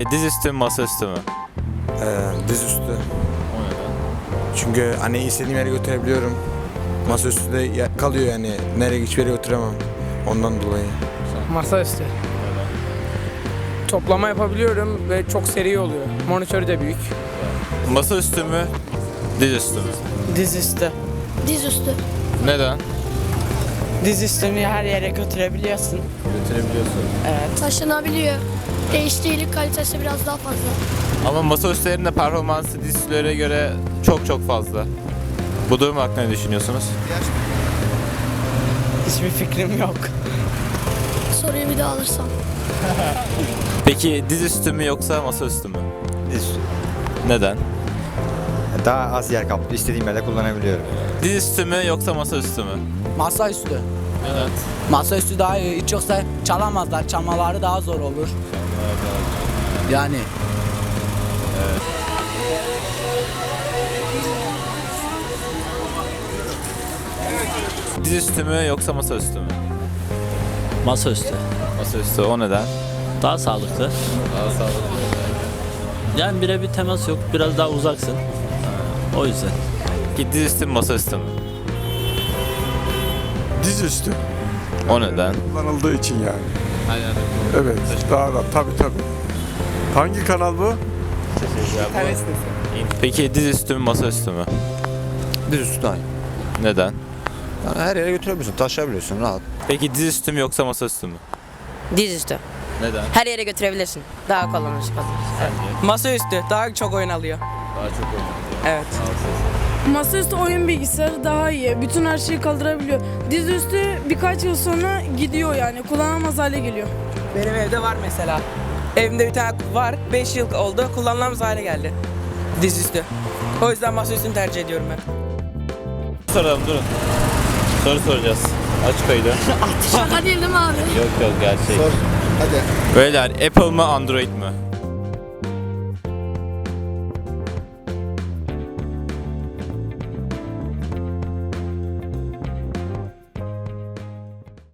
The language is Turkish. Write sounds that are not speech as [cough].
E, dizüstü mü masaüstü mü? Ee, dizüstü. O neden? Çünkü hani istediğim yere götürebiliyorum. Masaüstü de ya- kalıyor yani. Nereye hiçbir yere götüremem. Ondan dolayı. Masaüstü. Toplama yapabiliyorum ve çok seri oluyor. Monitörü de büyük. Masaüstü mü? Dizüstü mü? Dizüstü. Dizüstü. Neden? Dizüstünü her yere götürebiliyorsun. Götürebiliyorsun. Evet. Taşınabiliyor. Değişiklik kalitesi biraz daha fazla. Ama masaüstülerinin de performansı dizüstülere göre çok çok fazla. Bu durum hakkında ne düşünüyorsunuz? Hiçbir fikrim yok. Soruyu bir daha alırsam. [laughs] Peki dizüstü mü yoksa masaüstü mü? Dizüstü. Neden? Daha az yer kaplıyor. İstediğim yerde kullanabiliyorum. Dizüstü mü yoksa masaüstü mü? Masaüstü. Neden? Masaüstü daha iyi. Hiç yoksa çalamazlar. Çalmaları daha zor olur. Yani Dizüstü mü yoksa masaüstü mü? Masaüstü. Masaüstü o neden? Daha sağlıklı. Daha sağlıklı. Yani birebir temas yok. Biraz daha uzaksın. O yüzden. Peki dizüstü mü masaüstü mü? Dizüstü O neden? kullanıldığı için yani. Evet, daha rahat. Tabii tabii. Hangi kanal bu? Peki dizüstü mü masaüstü mü? Dizüstü daha iyi. Neden? Yani her yere götürebiliyorsun. Taşıyabiliyorsun rahat. Peki dizüstü mü yoksa masaüstü mü? Dizüstü. Neden? Her yere götürebilirsin. Daha kullanışlı kalır. Masaüstü daha çok oyun alıyor. Daha çok oynuyor. Evet. Masaüstü oyun bilgisayarı daha iyi. Bütün her şeyi kaldırabiliyor. Dizüstü birkaç yıl sonra gidiyor yani. Kullanamaz hale geliyor. Benim evde var mesela. Evimde bir tane var. 5 yıl oldu. Kullanılamaz hale geldi. Dizüstü. O yüzden masaüstünü tercih ediyorum ben. Soralım durun. Soru soracağız. Aç kaydı. [laughs] Şaka değil değil mi abi? yok yok gerçek. Hadi. Beyler Apple mı Android mi?